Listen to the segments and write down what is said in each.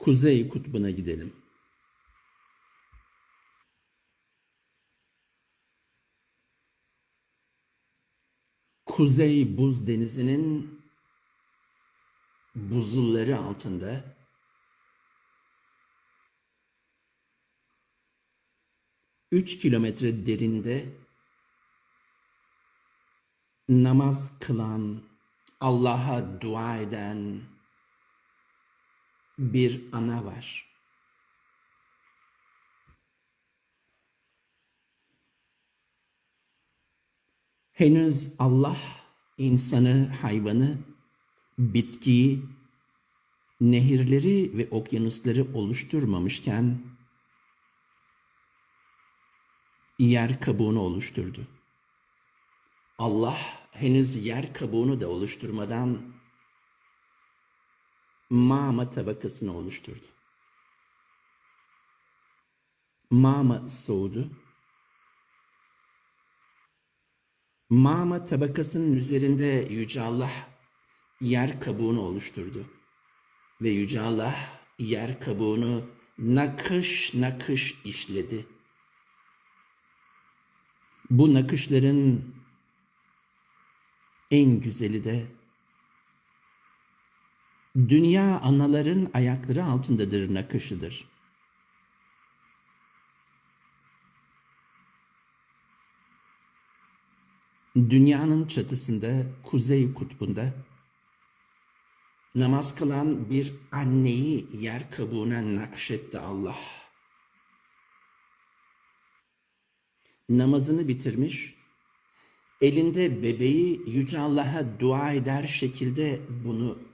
Kuzey kutbuna gidelim. Kuzey Buz Denizi'nin buzulları altında üç kilometre derinde namaz kılan, Allah'a dua eden bir ana var. Henüz Allah insanı, hayvanı, bitkiyi, nehirleri ve okyanusları oluşturmamışken yer kabuğunu oluşturdu. Allah henüz yer kabuğunu da oluşturmadan mağma tabakasını oluşturdu. Mağma soğudu. Mağma tabakasının üzerinde Yüce Allah yer kabuğunu oluşturdu. Ve Yüce Allah yer kabuğunu nakış nakış işledi. Bu nakışların en güzeli de dünya anaların ayakları altındadır nakışıdır. Dünyanın çatısında, kuzey kutbunda namaz kılan bir anneyi yer kabuğuna nakşetti Allah. Namazını bitirmiş, elinde bebeği Yüce Allah'a dua eder şekilde bunu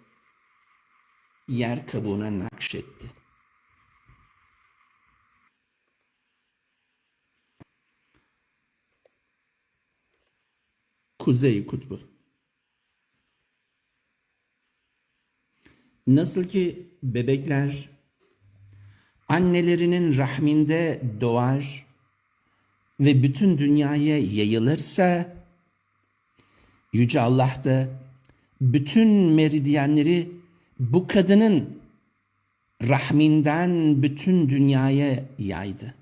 yer kabuğuna nakşetti. Kuzey Kutbu. Nasıl ki bebekler annelerinin rahminde doğar ve bütün dünyaya yayılırsa Yüce Allah da bütün meridyenleri bu kadının rahminden bütün dünyaya yaydı.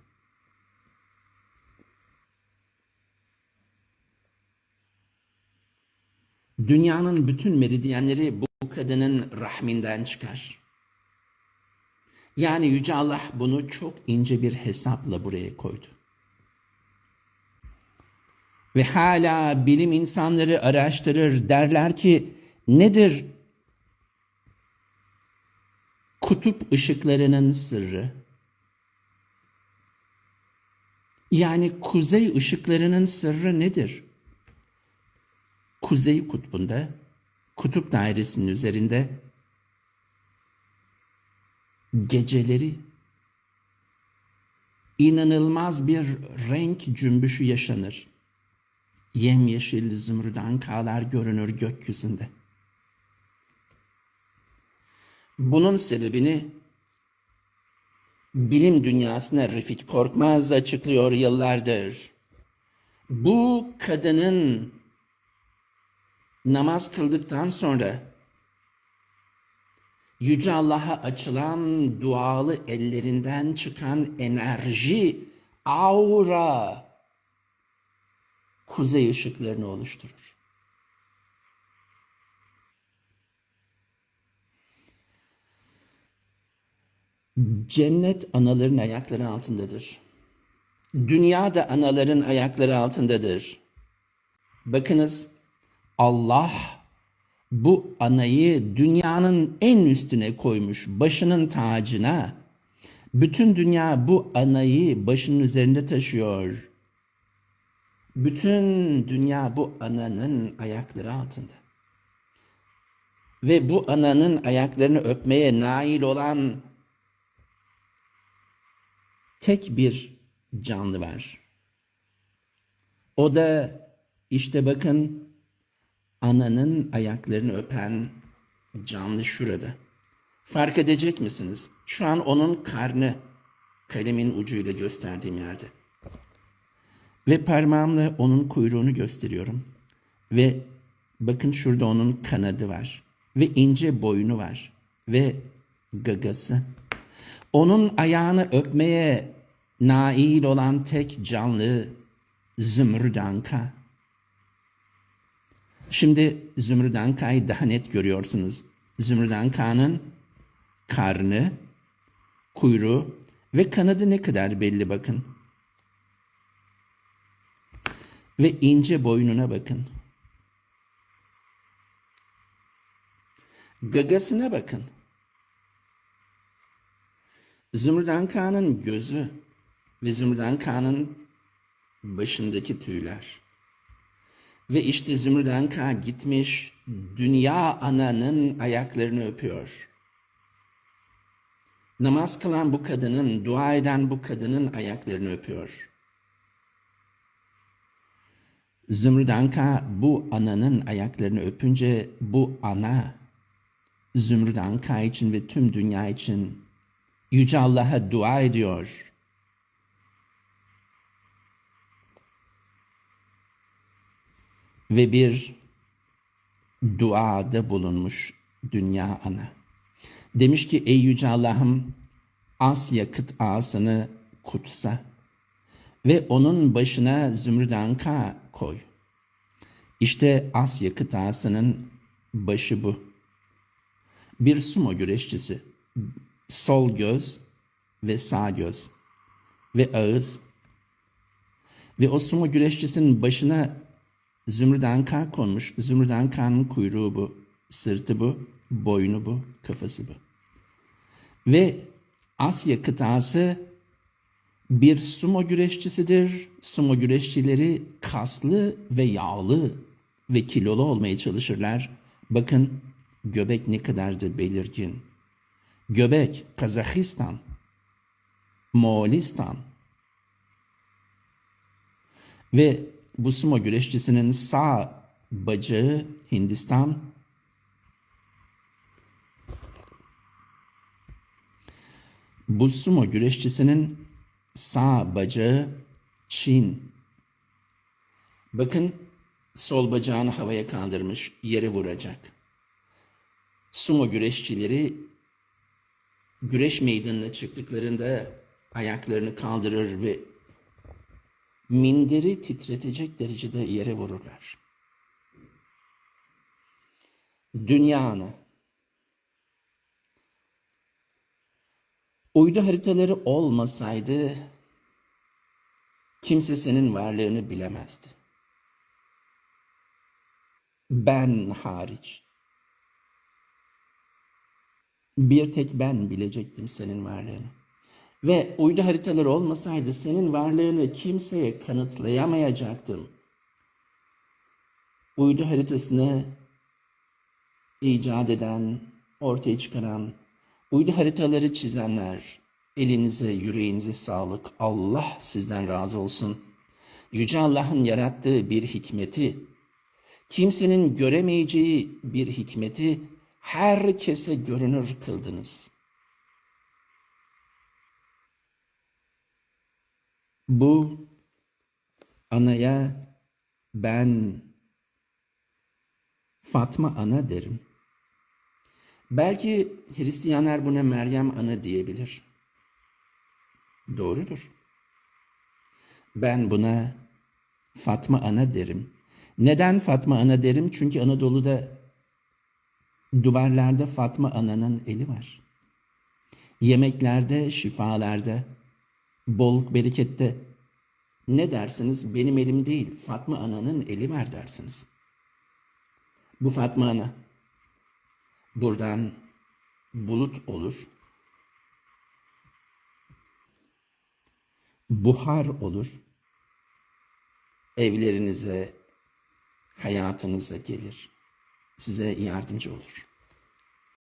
Dünyanın bütün meridyenleri bu kadının rahminden çıkar. Yani Yüce Allah bunu çok ince bir hesapla buraya koydu. Ve hala bilim insanları araştırır derler ki nedir kutup ışıklarının sırrı? Yani kuzey ışıklarının sırrı nedir? Kuzey kutbunda, kutup dairesinin üzerinde geceleri inanılmaz bir renk cümbüşü yaşanır. Yemyeşil zümrüdan kağlar görünür gökyüzünde. Bunun sebebini bilim dünyasına Refik Korkmaz açıklıyor yıllardır. Bu kadının namaz kıldıktan sonra Yüce Allah'a açılan dualı ellerinden çıkan enerji, aura, kuzey ışıklarını oluşturur. Cennet anaların ayakları altındadır. Dünya da anaların ayakları altındadır. Bakınız Allah bu anayı dünyanın en üstüne koymuş, başının tacına. Bütün dünya bu anayı başının üzerinde taşıyor. Bütün dünya bu ananın ayakları altında. Ve bu ananın ayaklarını öpmeye nail olan tek bir canlı var. O da işte bakın ananın ayaklarını öpen canlı şurada. Fark edecek misiniz? Şu an onun karnı kalemin ucuyla gösterdiğim yerde. Ve parmağımla onun kuyruğunu gösteriyorum. Ve bakın şurada onun kanadı var. Ve ince boynu var. Ve gagası. Onun ayağını öpmeye nail olan tek canlı Zümrüt Anka. Şimdi Zümrüt Anka'yı daha net görüyorsunuz. Zümrüt Anka'nın karnı, kuyruğu ve kanadı ne kadar belli bakın. Ve ince boynuna bakın. Gagasına bakın. Zümrüt Kağan'ın gözü ve Zümrüt Kağan'ın başındaki tüyler. Ve işte Zümrüt Kağan gitmiş dünya ananın ayaklarını öpüyor. Namaz kılan bu kadının, dua eden bu kadının ayaklarını öpüyor. Zümrüt Anka bu ananın ayaklarını öpünce bu ana Zümrüt Anka için ve tüm dünya için Yüce Allah'a dua ediyor. Ve bir duada bulunmuş dünya ana. Demiş ki ey Yüce Allah'ım Asya kıtasını kutsa ve onun başına zümrüt anka koy. İşte Asya kıtasının başı bu. Bir sumo güreşçisi, sol göz ve sağ göz ve ağız ve o sumo güreşçisinin başına zümrüt anka konmuş. Zümrüt ankanın kuyruğu bu, sırtı bu, boynu bu, kafası bu. Ve Asya kıtası bir sumo güreşçisidir. Sumo güreşçileri kaslı ve yağlı ve kilolu olmaya çalışırlar. Bakın göbek ne kadar da belirgin. Göbek Kazakistan, Moğolistan ve bu sumo güreşçisinin sağ bacağı Hindistan, Bu sumo güreşçisinin sağ bacağı Çin. Bakın sol bacağını havaya kaldırmış, yere vuracak. Sumo güreşçileri güreş meydanına çıktıklarında ayaklarını kaldırır ve minderi titretecek derecede yere vururlar. Dünyanı Uydu haritaları olmasaydı kimse senin varlığını bilemezdi. Ben hariç. Bir tek ben bilecektim senin varlığını. Ve uydu haritaları olmasaydı senin varlığını kimseye kanıtlayamayacaktım. Uydu haritasını icat eden, ortaya çıkaran Uydu haritaları çizenler, elinize, yüreğinize sağlık. Allah sizden razı olsun. Yüce Allah'ın yarattığı bir hikmeti, kimsenin göremeyeceği bir hikmeti herkese görünür kıldınız. Bu anaya ben Fatma ana derim. Belki Hristiyanlar buna Meryem Ana diyebilir. Doğrudur. Ben buna Fatma Ana derim. Neden Fatma Ana derim? Çünkü Anadolu'da duvarlarda Fatma Ana'nın eli var. Yemeklerde, şifalarda, bolluk berekette ne dersiniz? Benim elim değil, Fatma Ana'nın eli var dersiniz. Bu Fatma Ana Buradan bulut olur. Buhar olur. Evlerinize, hayatınıza gelir. Size yardımcı olur.